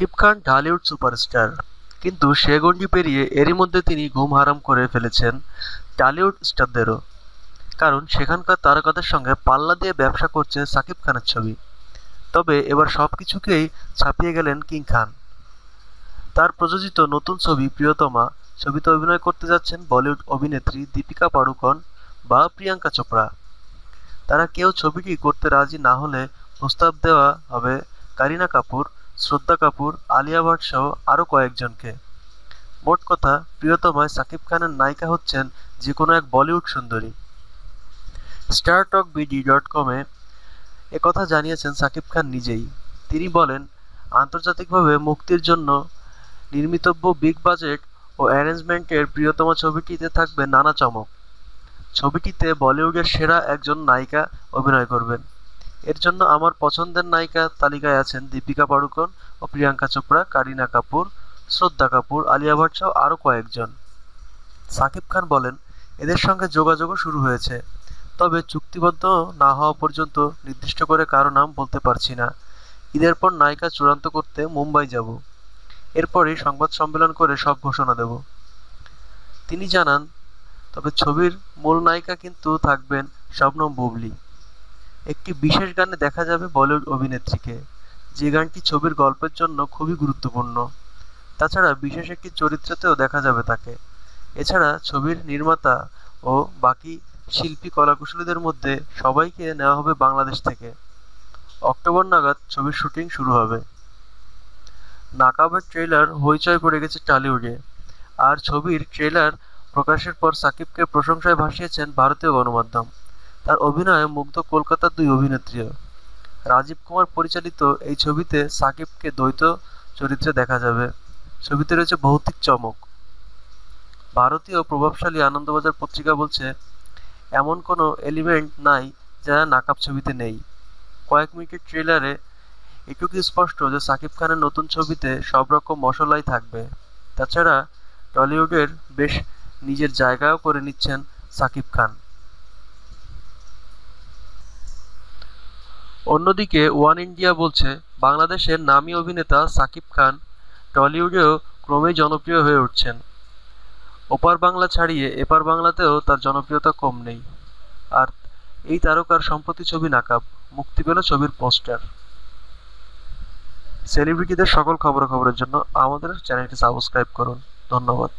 Shakib Khan Dhallywood superstar. কিন্তু সে গণ্ডি পেরিয়ে এরই মধ্যে তিনি ঘুম হারাম করে ফেলেছেন টালিউড স্টারদেরও। কারণ সেখানকার তারকাদের সঙ্গে পাল্লা দিয়ে ব্যবসা করছে শাকিব খানের ছবি। তবে এবার সব কিছুকেই ছাপিয়ে গেলেন কিং খান। তার প্রযোজিত নতুন ছবি প্রিয়তমা, ছবিতে অভিনয় করতে যাচ্ছেন বলিউড অভিনেত্রী দীপিকা পাড়ুকন বা প্রিয়াঙ্কা চোপড়া। তারা কেউ ছবিটি করতে রাজি না হলে প্রস্তাব দেওয়া হবে কারিনা কাপুর শ্রদ্ধা কাপুর, আলিয়া ভাট সহ আরও কয়েকজনকে। মোট কথা, প্রিয়তমায় সাকিব খানের নায়িকা হচ্ছেন যে কোনো এক বলিউড সুন্দরী। স্টার টক বিডি ডট কমে একথা জানিয়েছেন সাকিব খান নিজেই। তিনি বলেন, আন্তর্জাতিকভাবে মুক্তির জন্য নির্মিতব্য বিগ বাজেট ও অ্যারেঞ্জমেন্টের প্রিয়তম ছবিটিতে থাকবে নানা চমক। ছবিটিতে বলিউডের সেরা একজন নায়িকা অভিনয় করবেন। এর জন্য আমার পছন্দের নায়িকা তালিকায় আছেন দীপিকা পাড়ুকোন ও প্রিয়াঙ্কা চোপড়া, কারিনা কাপুর, শ্রদ্ধা কাপুর, আলিয়া ভাট সহ আরও কয়েকজন। সাকিব খান বলেন, এদের সঙ্গে যোগাযোগও শুরু হয়েছে। তবে চুক্তিবদ্ধ না হওয়া পর্যন্ত নির্দিষ্ট করে কারও নাম বলতে পারছি না। ঈদের পর নায়িকা চূড়ান্ত করতে মুম্বাই যাব। এরপরই সংবাদ সম্মেলন করে সব ঘোষণা দেব। তিনি জানান, তবে ছবির মূল নায়িকা কিন্তু থাকবেন শবনম বুবলি। একটি বিশেষ গানে দেখা যাবে বলিউড অভিনেত্রীকে। যে গানটি ছবির গল্পের জন্য খুবই গুরুত্বপূর্ণ। তাছাড়া বিশেষ একটি চরিত্রতেও দেখা যাবে তাকে। এছাড়া ছবির নির্মাতা ও বাকি শিল্পী কলাকুশলীদের মধ্যে সবাইকে নেওয়া হবে বাংলাদেশ থেকে। অক্টোবর নাগাদ ছবির শুটিং শুরু হবে। নাকাবের ট্রেলার হইচই পড়ে গেছে টলিউডে। আর ছবির ট্রেলার প্রকাশের পর সাকিবকে প্রশংসায় ভাসিয়েছেন ভারতীয় গণমাধ্যম। তার অভিনয়ে মুগ্ধ কলকাতার দুই অভিনেত্রীও। রাজীব কুমার পরিচালিত এই ছবিতে সাকিবকে দ্বৈত চরিত্রে দেখা যাবে। ছবিতে রয়েছে ভৌতিক চমক। ভারতীয় প্রভাবশালী আনন্দবাজার পত্রিকা বলছে, এমন কোনো এলিমেন্ট নাই যা নাকাব ছবিতে নেই। কয়েক মিনিটের ট্রেলারে এটুকু স্পষ্ট যে সাকিব খানের নতুন ছবিতে সব রকম মশলাই থাকবে। তাছাড়া টলিউডের বেশ নিজের জায়গাও করে নিচ্ছেন সাকিব খান। অন্যদিকে ওয়ান ইন্ডিয়া বলছে, বাংলাদেশের নামী অভিনেতা সাকিব খান টলিউডেও ক্রমেই জনপ্রিয় হয়ে উঠছেন। ওপার বাংলা ছাড়িয়ে এপার বাংলাতেও তার জনপ্রিয়তা কম নেই। আর এই তারকার সম্প্রতি ছবি নাকাব, মুক্তি পেল ছবির পোস্টার। সেলিব্রিটিদের সকল খবরাখবরের জন্য আমাদের চ্যানেলটি সাবস্ক্রাইব করুন। ধন্যবাদ।